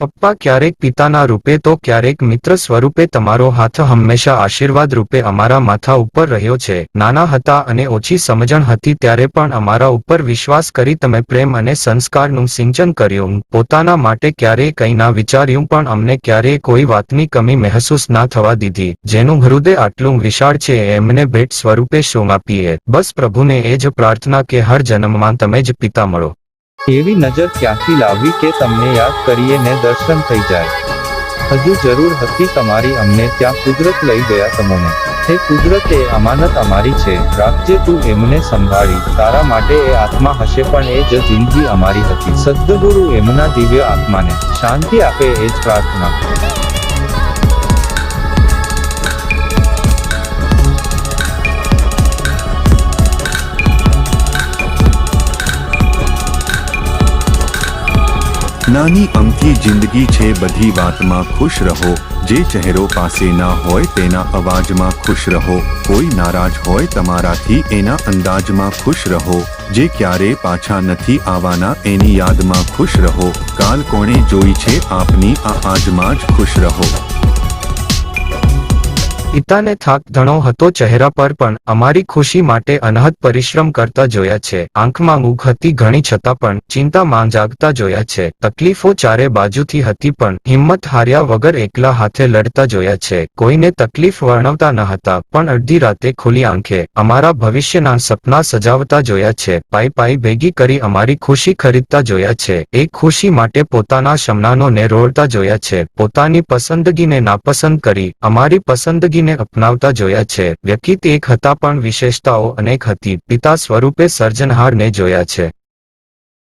પપ્પા ક્યારેક પિતાના રૂપે તો ક્યારેક મિત્ર સ્વરૂપે તમારો હાથ હંમેશા આશીર્વાદ રૂપે અમારા માથા ઉપર રહ્યો છે. નાના હતા અને ઓછી સમજણ હતી ત્યારે પણ અમારા ઉપર વિશ્વાસ કરી તમે પ્રેમ અને સંસ્કારનું સિંચન કર્યું. પોતાના માટે ક્યારેય કંઈ ના વિચાર્યું પણ અમને ક્યારેય કોઈ વાતની કમી મહેસૂસ ના થવા દીધી. જેનું હૃદય આટલું વિશાળ છે એમને ભેટ સ્વરૂપે શું આપીએ? બસ પ્રભુને એ જ પ્રાર્થના કે હર જન્મમાં તમે જ પિતા મળો. એવી નજર ક્યાંથી લાવવી કે તમને યાદ કરીએ ને દર્શન થઈ જાય? હજુ જરૂર હતી તમારી અમને ત્યાં કુદરત લઈ ગયા તમોને. હે કુદરત, એ અમાનત અમારી છે. રાખજે તું એમને સંભાળી. તારા માટે એ આત્મા હશે, પણ એ જ જિંદગી અમારી હતી. સદ્ગુરુ એમના દિવ્ય આત્માને. શાંતિ આપે એ જ પ્રાર્થના. નાની અમથી જિંદગી છે, બધી વાતમાં ખુશ રહો. જે ચહેરો પાસે ના હોય તેના અવાજમાં ખુશ રહો. કોઈ નારાજ હોય તમારાથી એના અંદાજમાં ખુશ રહો. જે ક્યારે પાછા નથી આવવાના એની યાદમાં ખુશ રહો. કાલ કોણે જોઈ છે, આપની આ આજમાં જ ખુશ રહો. પિતાને થાક ધણો હતો ચહેરા પર પણ અમારી ખુશી માટે અનહદ પરિશ્રમ કરતા જોયા છે. આંખમાં ઊંઘ હતી ઘણી છતાં પણ ચિંતામાં જાગતા જોયા છે. તકલીફો ચારે બાજુથી હતી પણ હિંમત હાર્યા વગર એકલા હાથે લડતા જોયા છે. કોઈને તકલીફ વર્ણવતા ન હતા, પણ અડધી રાતે ખુલ્લી આંખે અમારા ભવિષ્યના સપના સજાવતા જોયા છે. પાઈ પાઈ ભેગી કરી અમારી ખુશી ખરીદતા જોયા છે. એ ખુશી માટે પોતાના શમનાનોને રોળતા જોયા છે. પોતાની પસંદગીને નાપસંદ કરી, અમારી પસંદગીને અપનાવતા જોયા છે. વ્યક્તિ એક હતા પણ વિશેષતાઓ અનેક હતી. પિતા સ્વરૂપે સર્જનહારને જોયા છે.